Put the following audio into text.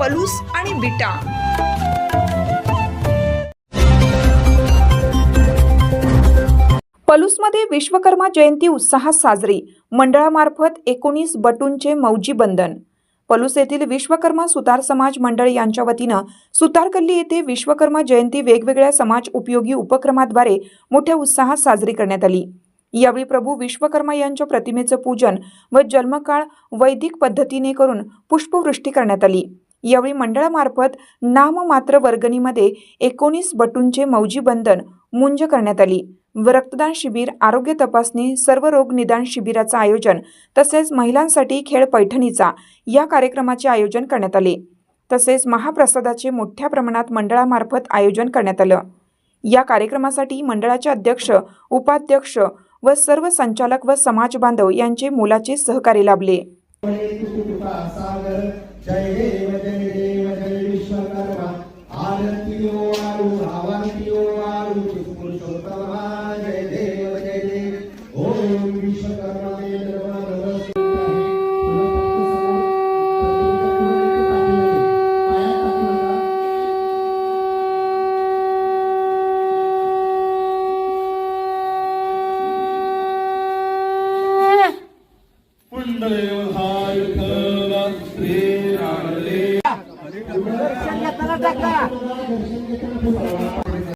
पलूस आणि बिटा. पलूसमध्ये विश्वकर्मा जयंती उत्साहात साजरी. मंडळामार्फत एकोणीस बटूंचे मौजी बंधन. पलूस येथील विश्वकर्मा सुतार समाज मंडळ यांच्या वतीनं सुतारकल्ली येथे विश्वकर्मा जयंती वेगवेगळ्या समाज उपयोगी उपक्रमाद्वारे मोठ्या उत्साहात साजरी करण्यात आली. यावेळी प्रभू विश्वकर्मा यांच्या प्रतिमेचं पूजन व जन्मकाळ वैदिक पद्धतीने करून पुष्पवृष्टी करण्यात आली. यावेळी मंडळामार्फत नाममात्र वर्गणीमध्ये एकोणीस बटूंचे मौजीबंधन मुंज करण्यात आली. व रक्तदान शिबिर आरोग्य तपासणी सर्व रोग निदान शिबिराचं आयोजन तसेच महिलांसाठी खेळ पैठणीचा या कार्यक्रमाचे आयोजन करण्यात आले. तसेच महाप्रसादाचे मोठ्या प्रमाणात मंडळामार्फत आयोजन करण्यात आलं. या कार्यक्रमासाठी मंडळाचे अध्यक्ष उपाध्यक्ष व सर्व संचालक व समाज बांधव यांचे मोलाचे सहकार्य लाभले. आरती ओ आरु आवांती ओ जय देव जय देव ओम विश्वकर्मा कुंडलेवधाय खगा Tanah Dakar.